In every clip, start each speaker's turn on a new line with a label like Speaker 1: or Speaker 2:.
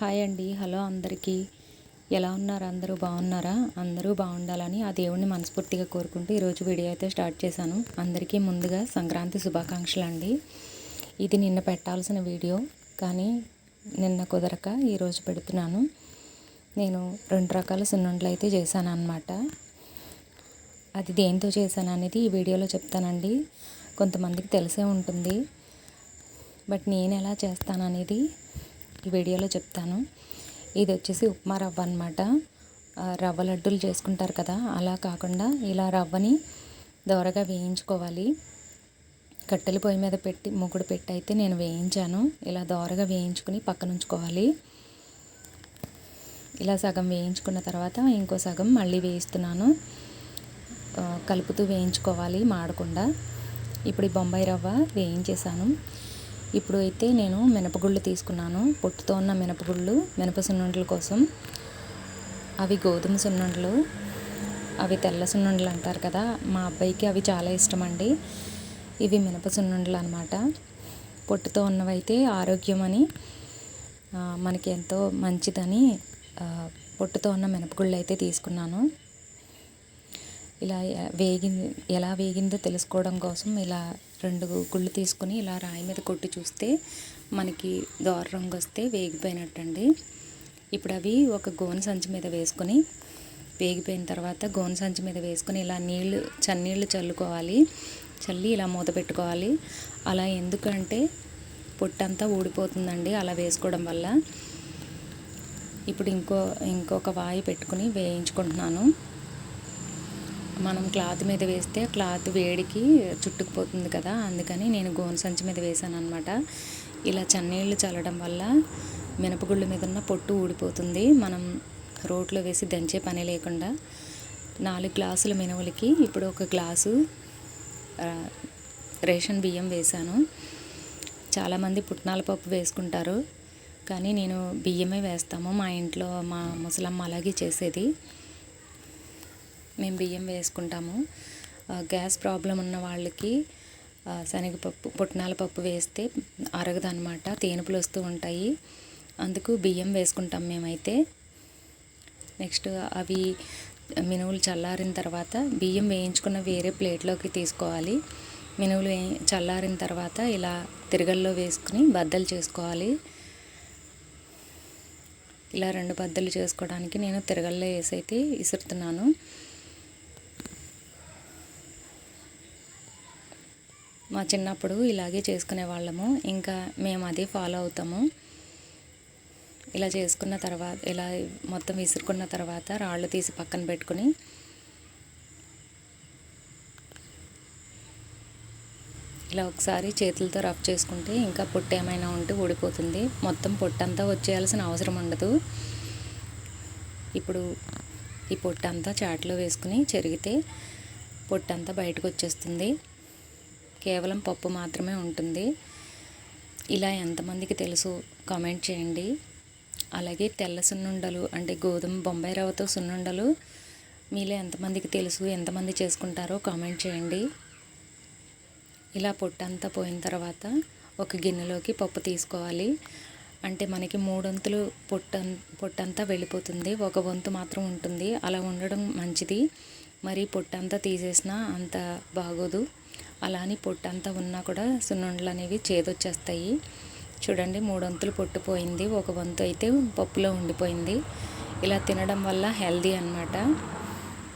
Speaker 1: Hi అండి. Hello అందరికీ. ఎలా ఉన్నారు? అందరూ బాగున్నారా? అందరూ బాగుండాలని ఆ దేవుడిని మనస్ఫూర్తిగా కోరుకుంటూ ఈరోజు వీడియో అయితే స్టార్ట్ చేశాను. అందరికీ ముందుగా సంక్రాంతి శుభాకాంక్షలు అండి ఇది నిన్న పెట్టాల్సిన వీడియో కానీ నిన్న కుదరక ఈరోజు పెడుతున్నాను. నేను రెండు రకాల సున్నుండలు అయితే చేశాను అనమాట అది దేంతో చేశాను అనేది ఈ వీడియోలో చెప్తానండి. కొంతమందికి తెలిసే ఉంటుంది. బట్ నేను ఎలా చేస్తాను అనేది వీడియోలో చెప్తాను. ఇది వచ్చేసి ఉప్మా రవ్వ అనమాట రవ్వ లడ్డూలు చేసుకుంటారు కదా అలా కాకుండా ఇలా రవ్వని దోరగా వేయించుకోవాలి. కట్టెల పొయ్యి మీద పెట్టి ముగ్గుడు పెట్టి అయితే నేను వేయించాను. ఇలా దోరగా వేయించుకుని పక్కన ఉంచుకోవాలి. ఇలా సగం వేయించుకున్న తర్వాత ఇంకో సగం మళ్ళీ వేయిస్తున్నాను. కలుపుతూ వేయించుకోవాలి మాడకుండా. ఇప్పుడు ఈ బొంబాయి రవ్వ వేయించేసాను ఇప్పుడు అయితే నేను మినపగుళ్ళు తీసుకున్నాను. పొట్టుతో ఉన్న మినపగుళ్ళు మినప సున్నుండల కోసం. అవి గోధుమ సున్నుండలు అవి తెల్ల సున్నుండలు అంటారు కదా మా అబ్బాయికి అవి చాలా ఇష్టం అండి ఇవి మినప సున్నుండలు అనమాట పొట్టుతో ఉన్నవైతే ఆరోగ్యం అని మనకి ఎంతో మంచిదని పొట్టుతో ఉన్న మినపగుళ్ళు అయితే తీసుకున్నాను. ఇలా వేగింది ఎలా వేగిందో తెలుసుకోవడం కోసం ఇలా రెండు గుళ్ళు తీసుకుని ఇలా రాయి మీద కొట్టి చూస్తే మనకి దోర రంగు వస్తే వేగిపోయినట్టండి. ఇప్పుడు అవి ఒక గోను సంచి మీద వేసుకొని వేగిపోయిన తర్వాత గోను సంచి మీద వేసుకొని ఇలా నీళ్ళు చన్నీళ్ళు చల్లుకోవాలి. చల్లి ఇలా మూత పెట్టుకోవాలి. అలా ఎందుకంటే పొట్టంతా ఊడిపోతుందండి అలా వేసుకోవడం వల్ల. ఇప్పుడు ఇంకో ఇంకొక వాయి పెట్టుకుని వేయించుకుంటున్నాను. మనం క్లాత్ మీద వేస్తే క్లాత్ వేడికి చుట్టుకుపోతుంది కదా అందుకని నేను గోను సంచి మీద వేసాను అనమాట ఇలా చన్నీళ్ళు చల్లడం వల్ల మినపగుళ్ళు మీద ఉన్న పొట్టు ఊడిపోతుంది. మనం రోట్లో వేసి దంచే పని లేకుండా నాలుగు గ్లాసుల మినవులకి ఇప్పుడు ఒక గ్లాసు రేషన్ బియ్యం వేశాను చాలామంది పుట్నాల పప్పు వేసుకుంటారు కానీ నేను బియ్యమే వేస్తాము. మా ఇంట్లో మా ముసలమ్మ అలాగే చేసేది. మేము బియ్యం వేసుకుంటాము. గ్యాస్ ప్రాబ్లం ఉన్న వాళ్ళకి శనగపప్పు పుట్నాల పప్పు వేస్తే అరగదనమాట తేనుపులు వస్తూ ఉంటాయి. అందుకు బియ్యం వేసుకుంటాం మేమైతే. నెక్స్ట్ అవి మినువులు చల్లారిన తర్వాత బియ్యం వేయించుకున్న వేరే ప్లేట్లోకి తీసుకోవాలి. మినువులు చల్లారిన తర్వాత ఇలా తిరగల్లో వేసుకుని బద్దలు చేసుకోవాలి. ఇలా రెండు బద్దలు చేసుకోవడానికి నేను తిరగల్లో వేసి అయితే ఇసురుతున్నాను. మా చిన్నప్పుడు ఇలాగే చేసుకునే వాళ్ళము. ఇంకా మేము అదే ఫాలో అవుతాము. ఇలా చేసుకున్న తర్వాత ఇలా మొత్తం విసురుకున్న తర్వాత రాళ్ళు తీసి పక్కన పెట్టుకుని ఇలా ఒకసారి చేతులతో రఫ్ చేసుకుంటే ఇంకా పొట్టు ఏమైనా ఉంటే ఊడిపోతుంది. మొత్తం పొట్టంతా వచ్చేయాల్సిన అవసరం ఉండదు. ఇప్పుడు ఈ పొట్టంతా చాట్లో వేసుకుని చెరిగితే పొట్టంతా బయటకు వచ్చేస్తుంది. కేవలం పప్పు మాత్రమే ఉంటుంది. ఇలా ఎంతమందికి తెలుసు కామెంట్ చేయండి. అలాగే తెల్ల సున్నుండలు అంటే గోధుమ బొంబాయి రవ్వతో సున్నుండలు మీలో ఎంతమందికి తెలుసు ఎంతమంది చేసుకుంటారో కామెంట్ చేయండి. ఇలా పొట్టంతా పోయిన తర్వాత ఒక గిన్నెలోకి పప్పు తీసుకోవాలి. అంటే మనకి మూడొంతులు పొట్ట పొట్టంతా వెళ్ళిపోతుంది. ఒక వంతు మాత్రం ఉంటుంది. అలా ఉండడం మంచిది. మరి పొట్టంతా తీసేసినా అంత బాగోదు. అలా అని పొట్టు అంతా ఉన్నా కూడా సున్నుండలు అనేవి చేదొచ్చేస్తాయి. చూడండి మూడొంతులు పొట్టు పోయింది. ఒక వంతు అయితే పప్పులో ఉండిపోయింది. ఇలా తినడం వల్ల హెల్దీ అనమాట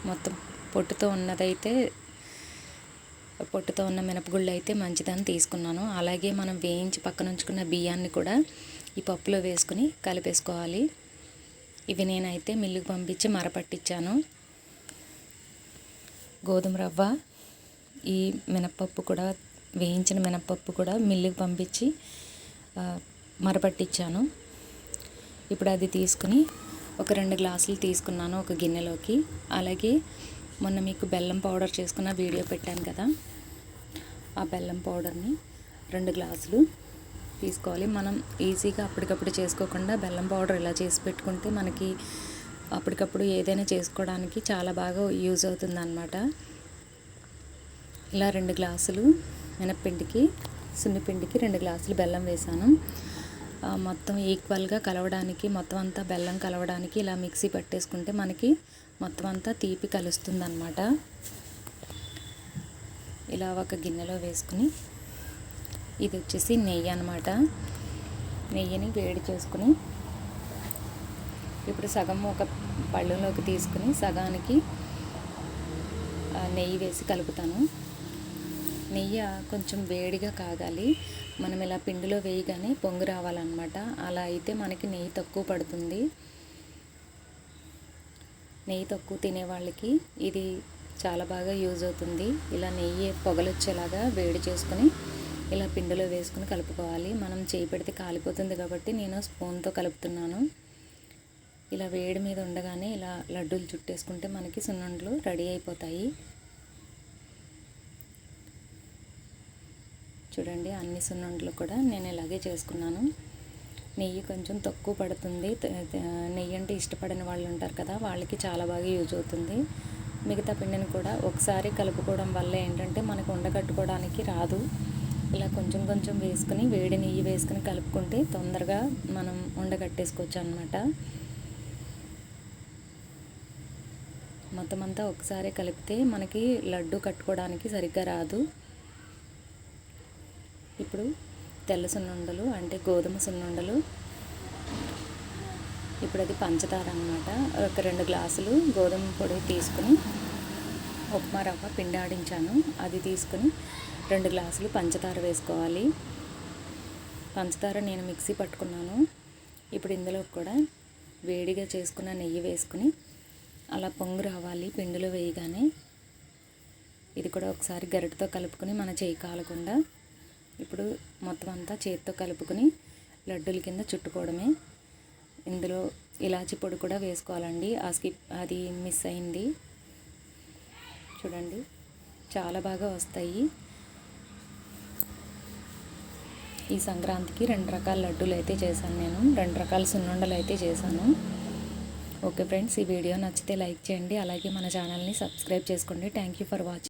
Speaker 1: మొత్తం పొట్టుతో ఉన్నదైతే పొట్టుతో ఉన్న మినపగుళ్ళు అయితే మంచిదని తీసుకున్నాను. అలాగే మనం వేయించి పక్కన ఉంచుకున్న బియ్యాన్ని కూడా ఈ పప్పులో వేసుకుని కలిపేసుకోవాలి. ఇవి నేనైతే మిల్లుకు పంపించి మరపట్టించాను గోధుమ రవ్వ ఈ మినప్పప్పు కూడా వేయించిన మినప్పప్పు కూడా మిల్లుకి పంపించి మరపట్టించాను ఇప్పుడు అది తీసుకుని ఒక రెండు గ్లాసులు తీసుకున్నాను ఒక గిన్నెలోకి. అలాగే మొన్న మీకు బెల్లం పౌడర్ చేసుకున్న వీడియో పెట్టాను కదా ఆ బెల్లం పౌడర్ని రెండు గ్లాసులు తీసుకోవాలి. మనం ఈజీగా అప్పటికప్పుడు చేసుకోకుండా బెల్లం పౌడర్ ఇలా చేసి పెట్టుకుంటే మనకి అప్పటికప్పుడు ఏదైనా చేసుకోవడానికి చాలా బాగా యూజ్ అవుతుంది అన్నమాట ఇలా రెండు గ్లాసులు మినప్పిండికి సున్నిపిండికి రెండు గ్లాసులు బెల్లం వేసాను. మొత్తం ఈక్వల్గా కలవడానికి మొత్తం అంతా బెల్లం కలవడానికి ఇలా మిక్సీ పట్టేసుకుంటే మనకి మొత్తం అంతా తీపి కలుస్తుంది అన్నమాట ఇలా ఒక గిన్నెలో వేసుకుని ఇది వచ్చేసి నెయ్యి అనమాట నెయ్యిని వేడి చేసుకుని ఇప్పుడు సగం ఒక పళ్ళులోకి తీసుకుని సగానికి నెయ్యి వేసి కలుపుతాను. నెయ్యి కొంచెం వేడిగా కాగాలి. మనం ఇలా పిండిలో వేయగానే పొంగు రావాలన్నమాట. అలా అయితే మనకి నెయ్యి తక్కువ పడుతుంది. నెయ్యి తక్కువ తినే వాళ్ళకి ఇది చాలా బాగా యూజ్ అవుతుంది. ఇలా నెయ్యి పొగలొచ్చేలాగా వేడి చేసుకొని ఇలా పిండిలో వేసుకుని కలుపుకోవాలి. మనం చేయి పెడితే కాలిపోతుంది కాబట్టి నేను స్పూన్తో కలుపుతున్నాను. ఇలా వేడి మీద ఉండగానే ఇలా లడ్డూలు చుట్టేసుకుంటే మనకి సున్నుండలు రెడీ అయిపోతాయి. చూడండి అన్ని సున్నుండలు కూడా నేను ఇలాగే చేసుకున్నాను. నెయ్యి కొంచెం తక్కువ పడుతుంది. నెయ్యి అంటే ఇష్టపడని వాళ్ళు ఉంటారు కదా వాళ్ళకి చాలా బాగా యూజ్ అవుతుంది. మిగతా పిండిని కూడా ఒకసారి కలుపుకోవడం వల్ల ఏంటంటే మనకు ఉండగట్టుకోవడానికి రాదు. ఇలా కొంచెం కొంచెం వేసుకుని వేడి నెయ్యి వేసుకుని కలుపుకుంటే తొందరగా మనం ఉండగట్టేసుకోవచ్చు అనమాట మొత్తం అంతా ఒకసారి కలిపితే మనకి లడ్డు కట్టుకోవడానికి సరిగ్గా రాదు. ఇప్పుడు తెల్ల సున్నుండలు అంటే గోధుమ సున్నుండలు. ఇప్పుడు అది పంచదార అనమాట ఒక రెండు గ్లాసులు గోధుమ పొడి తీసుకుని ఉప్మా రవ్వ పిండాడించాను అది తీసుకుని రెండు గ్లాసులు పంచదార వేసుకోవాలి. పంచదార నేను మిక్సీ పట్టుకున్నాను. ఇప్పుడు ఇందులో కూడా వేడిగా చేసుకున్న నెయ్యి వేసుకుని అలా పొంగు రావాలి పిండిలో వేయగానే. ఇది కూడా ఒకసారి గరిటతో కలుపుకొని మన చేయి కాలకుండా ఇప్పుడు మొత్తం అంతా చేతితో కలుపుకొని లడ్డూల కింద చుట్టుకోవడమే. ఇందులో ఇలాచి పొడి కూడా వేసుకోవాలండి. ఆ స్కిప్ అది మిస్ అయింది. చూడండి చాలా బాగా వస్తాయి. ఈ సంక్రాంతికి రెండు రకాల లడ్డూలు అయితే చేశాను నేను. రెండు రకాల సున్నుండలు అయితే చేశాను. ఓకే ఫ్రెండ్స్ ఈ వీడియో నచ్చితే లైక్ చేయండి. అలాగే మన ఛానల్ని సబ్స్క్రైబ్ చేసుకోండి. Thank you for watching